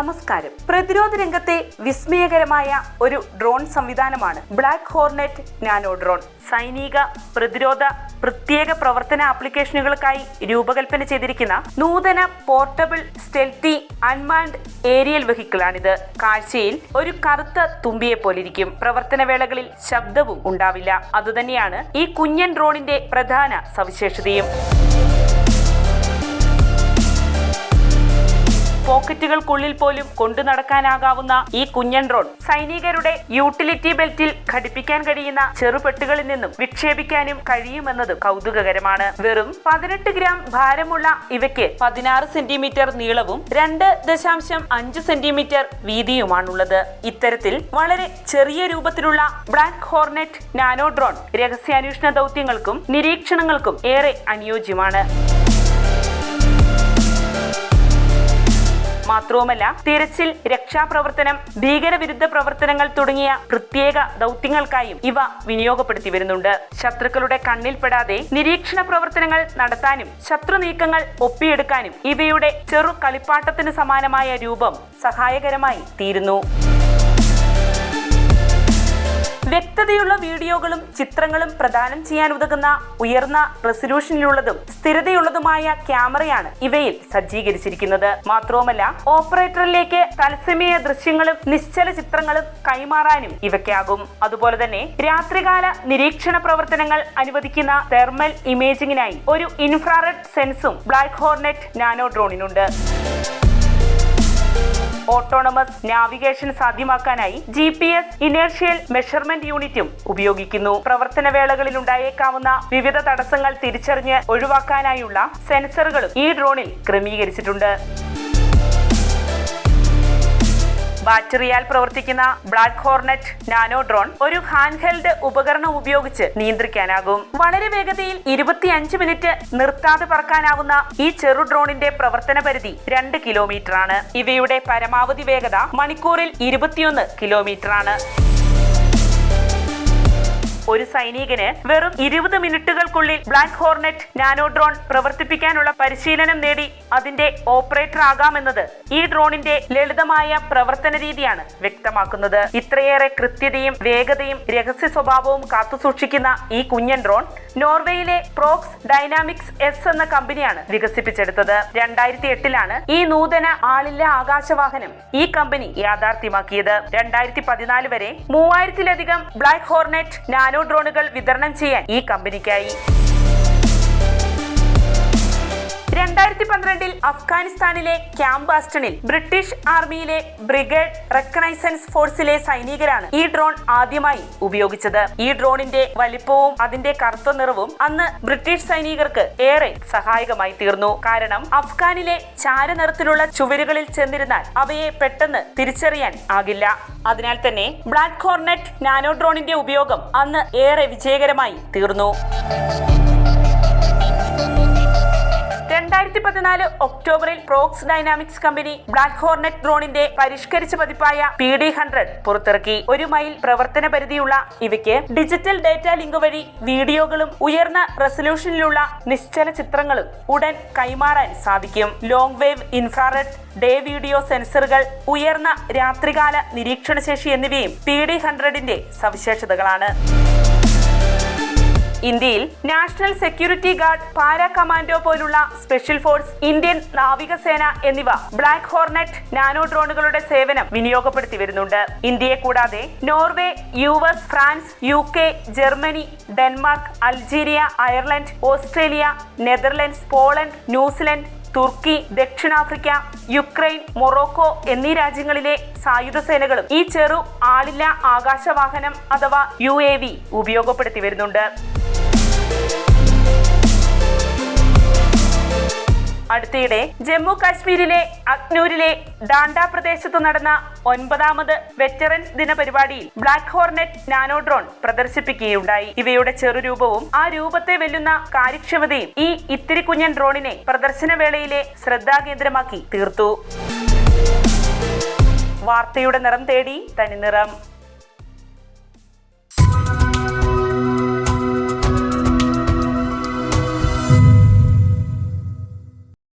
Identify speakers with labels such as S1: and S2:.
S1: നമസ്കാരം. പ്രതിരോധ രംഗത്തെ വിസ്മയകരമായ ഒരു ഡ്രോൺ സംവിധാനമാണ് ബ്ലാക്ക് ഹോർനെറ്റ് നാനോ ഡ്രോൺ സൈനിക പ്രതിരോധ പ്രത്യേക പ്രവർത്തന ആപ്ലിക്കേഷനുകൾക്കായി രൂപകൽപ്പന ചെയ്തിരിക്കുന്ന നൂതന പോർട്ടബിൾ സ്റ്റെൽത്തി അൺമാൻഡ് ഏരിയൽ വെഹിക്കിളാണിത്. കാഴ്ചയിൽ ഒരു കറുത്ത തുമ്പിയെ പോലിരിക്കും. പ്രവർത്തന വേളകളിൽ ശബ്ദവും ഉണ്ടാവില്ല. അതുതന്നെയാണ് ഈ കുഞ്ഞൻ ഡ്രോണിന്റെ പ്രധാന സവിശേഷതയും. പോക്കറ്റുകൾക്കുള്ളിൽ പോലും കൊണ്ടു നടക്കാനാകാവുന്ന ഈ കുഞ്ഞൻ ഡ്രോൺ സൈനികരുടെ യൂട്ടിലിറ്റി ബെൽറ്റിൽ ഘടിപ്പിക്കാൻ കഴിയുന്ന ചെറുപെട്ടുകളിൽ നിന്നും വിക്ഷേപിക്കാനും കഴിയുമെന്നത് കൗതുകകരമാണ്. വെറും പതിനെട്ട് ഗ്രാം ഭാരമുള്ള ഇവയ്ക്ക് പതിനാറ് സെന്റിമീറ്റർ നീളവും രണ്ട് ദശാംശം അഞ്ച് സെന്റിമീറ്റർ വീതിയുമാണുള്ളത്. ഇത്തരത്തിൽ വളരെ ചെറിയ രൂപത്തിലുള്ള ബ്ലാക്ക് ഹോർനെറ്റ് നാനോ ഡ്രോൺ രഹസ്യാന്വേഷണ ദൗത്യങ്ങൾക്കും നിരീക്ഷണങ്ങൾക്കും ഏറെ അനുയോജ്യമാണ്. മാത്രവുമല്ല തിരച്ചിൽ രക്ഷാപ്രവർത്തനം ഭീകരവിരുദ്ധ പ്രവർത്തനങ്ങൾ തുടങ്ങിയ പ്രത്യേക ദൗത്യങ്ങൾക്കായും ഇവ വിനിയോഗപ്പെടുത്തി വരുന്നുണ്ട്. ശത്രുക്കളുടെ കണ്ണിൽപ്പെടാതെ നിരീക്ഷണ പ്രവർത്തനങ്ങൾ നടത്താനും ശത്രു നീക്കങ്ങൾ ഒപ്പിയെടുക്കാനും ഇവയുടെ ചെറു കളിപ്പാട്ടത്തിന് സമാനമായ രൂപം സഹായകരമായി തീരുന്നു. വ്യക്തതയുള്ള വീഡിയോകളും ചിത്രങ്ങളും പ്രദാനം ചെയ്യാൻ ഉതകുന്ന ഉയർന്ന റെസൊല്യൂഷനിലുള്ളതും സ്ഥിരതയുള്ളതുമായ ക്യാമറയാണ് ഇവയിൽ സജ്ജീകരിച്ചിരിക്കുന്നത്. മാത്രവുമല്ല ഓപ്പറേറ്ററിലേക്ക് തത്സമയ ദൃശ്യങ്ങളും നിശ്ചല ചിത്രങ്ങളും കൈമാറാനും ഇവയ്ക്കാകും. അതുപോലെ തന്നെ രാത്രികാല നിരീക്ഷണ പ്രവർത്തനങ്ങൾ അനുവദിക്കുന്ന തെർമൽ ഇമേജിംഗിനായി ഒരു ഇൻഫ്രാറെഡ് സെൻസും ബ്ലാക്ക് ഹോർനെറ്റ് നാനോ ഡ്രോണിനുണ്ട്. Autonomous navigation സാധ്യമാക്കാനായി G P S inertial measurement യൂണിറ്റും ഉപയോഗിക്കുന്നു. പ്രവർത്തന വേളകളിൽ ഉണ്ടായേക്കാവുന്ന വിവിധ തടസ്സങ്ങൾ തിരിച്ചറിഞ്ഞ് ഒഴിവാക്കാനായുള്ള സെൻസറുകളും ഈ ഡ്രോണിൽ ക്രമീകരിച്ചിട്ടുണ്ട്. ബാറ്ററിയാൽ പ്രവർത്തിക്കുന്ന ബ്ലാക്ക് ഹോർണറ്റ് നാനോ ഡ്രോൺ ഒരു ഹാൻഡ് ഹെൽഡ് ഉപകരണം ഉപയോഗിച്ച് നിയന്ത്രിക്കാനാകും. വളരെ വേഗതയിൽ ഇരുപത്തിയഞ്ച് മിനിറ്റ് നിർത്താതെ പറക്കാനാവുന്ന ഈ ചെറു ഡ്രോണിന്റെ പ്രവർത്തന പരിധി രണ്ട് കിലോമീറ്റർ ആണ് ഇവയുടെ പരമാവധി വേഗത മണിക്കൂറിൽ ഇരുപത്തിയൊന്ന് കിലോമീറ്റർ ആണ് ഒരു സൈനികന് വെറും ഇരുപത് മിനിറ്റുകൾക്കുള്ളിൽ ബ്ലാക്ക് ഹോർനെറ്റ് നാനോ ഡ്രോൺ പ്രവർത്തിപ്പിക്കാനുള്ള പരിശീലനം നേടി അതിന്റെ ഓപ്പറേറ്റർ ആകാമെന്നത് ഈ ഡ്രോണിന്റെ ലളിതമായ പ്രവർത്തന രീതിയാണ് വ്യക്തമാക്കുന്നത്. ഇത്രയേറെ കൃത്യതയും വേഗതയും രഹസ്യ സ്വഭാവവും കാത്തുസൂക്ഷിക്കുന്ന ഈ കുഞ്ഞൻ ഡ്രോൺ നോർവേയിലെ പ്രോക്സ് ഡൈനാമിക്സ് എസ് എന്ന കമ്പനിയാണ് വികസിപ്പിച്ചെടുത്തത്. രണ്ടായിരത്തി എട്ടിലാണ് ഈ നൂതന ആളില്ല ആകാശവാഹനം ഈ കമ്പനി യാഥാർത്ഥ്യമാക്കിയത്. രണ്ടായിരത്തി പതിനാല് വരെ മൂവായിരത്തിലധികം ബ്ലാക്ക് ഹോർനെറ്റ് നാനോ ഡ്രോണുകൾ വിതരണം ചെയ്യാൻ ഈ കമ്പനിക്കായി. രണ്ടായിരത്തി പന്ത്രണ്ടിൽ അഫ്ഗാനിസ്ഥാനിലെ ക്യാമ്പ് ആസ്റ്റണിൽ ബ്രിട്ടീഷ് ആർമിയിലെ ബ്രിഗേഡ് റെക്കനൈസൻസ് ഫോഴ്സിലെ സൈനികരാണ് ഈ ഡ്രോൺ ആദ്യമായി ഉപയോഗിച്ചത്. ഈ ഡ്രോണിന്റെ വലിപ്പവും അതിന്റെ കറുത്ത നിറവും അന്ന് ബ്രിട്ടീഷ് സൈനികർക്ക് ഏറെ സഹായകമായി തീർന്നു. കാരണം അഫ്ഗാനിലെ ചാരനിറത്തിലുള്ള ചുവരുകളിൽ ചെന്നിരുന്നാൽ അവയെ പെട്ടെന്ന് തിരിച്ചറിയാൻ ആകില്ല. അതിനാൽ തന്നെ ബ്ലാക്ക് ഹോർണറ്റ് നാനോ ഡ്രോണിന്റെ ഉപയോഗം അന്ന് ഏറെ വിജയകരമായി തീർന്നു. രണ്ടായിരത്തി പതിനാല് ഒക്ടോബറിൽ Prox Dynamics company Black Hornet ഡ്രോണിന്റെ പരിഷ്കരിച്ച പതിപ്പായ പി ഡി ഹൺഡ്രഡ് പുറത്തിറക്കി. ഒരു മൈൽ പ്രവർത്തന പരിധിയുള്ള ഇവയ്ക്ക് ഡിജിറ്റൽ ഡേറ്റ ലിങ്ക് വഴി വീഡിയോകളും ഉയർന്ന റെസൊല്യൂഷനിലുള്ള നിശ്ചല ചിത്രങ്ങളും ഉടൻ കൈമാറാൻ സാധിക്കും. Long wave infrared day video സെൻസറുകൾ ഉയർന്ന രാത്രികാല നിരീക്ഷണശേഷി എന്നിവയും പി ഡി ഹൺഡ്രഡിന്റെ സവിശേഷതകളാണ്. ഇന്ത്യയിൽ National Security Guard para commando പോലുള്ള സ്പെഷ്യൽ ഫോഴ്സ് ഇന്ത്യൻ നാവികസേന എന്നിവ ബ്ലാക്ക് ഹോർണറ്റ് നാനോ ഡ്രോണുകളുടെ സേവനം വിനിയോഗപ്പെടുത്തി വരുന്നുണ്ട്. ഇന്ത്യയെ കൂടാതെ Norway U S France U K Germany Denmark Algeria Ireland Australia Netherlands Poland New Zealand തുർക്കി ദക്ഷിണാഫ്രിക്ക യുക്രൈൻ മൊറോക്കോ എന്നീ രാജ്യങ്ങളിലെ സായുധ സേനകളും ഈ ചെറു ആളില്ല ആകാശവാഹനം അഥവാ യു ഉപയോഗപ്പെടുത്തി വരുന്നുണ്ട്. അടുത്തിടെ ജമ്മു കാശ്മീരിലെ അഗ്നൂരിലെ ഡാണ്ട പ്രദേശത്ത് നടന്ന ഒൻപതാമത് വെറ്ററൻസ് ദിന പരിപാടിയിൽ ബ്ലാക്ക് ഹോർനെറ്റ് നാനോ ഡ്രോൺ പ്രദർശിപ്പിക്കുകയുണ്ടായി. ഇവയുടെ ചെറുരൂപവും ആ രൂപത്തെ വെല്ലുന്ന കാര്യക്ഷമതയും ഈ ഇത്തിരി കുഞ്ഞൻ ഡ്രോണിനെ പ്രദർശന വേളയിലെ ശ്രദ്ധാകേന്ദ്രമാക്കി തീർത്തു. വാർത്തയുടെ നിറം തേടി തനി നിറം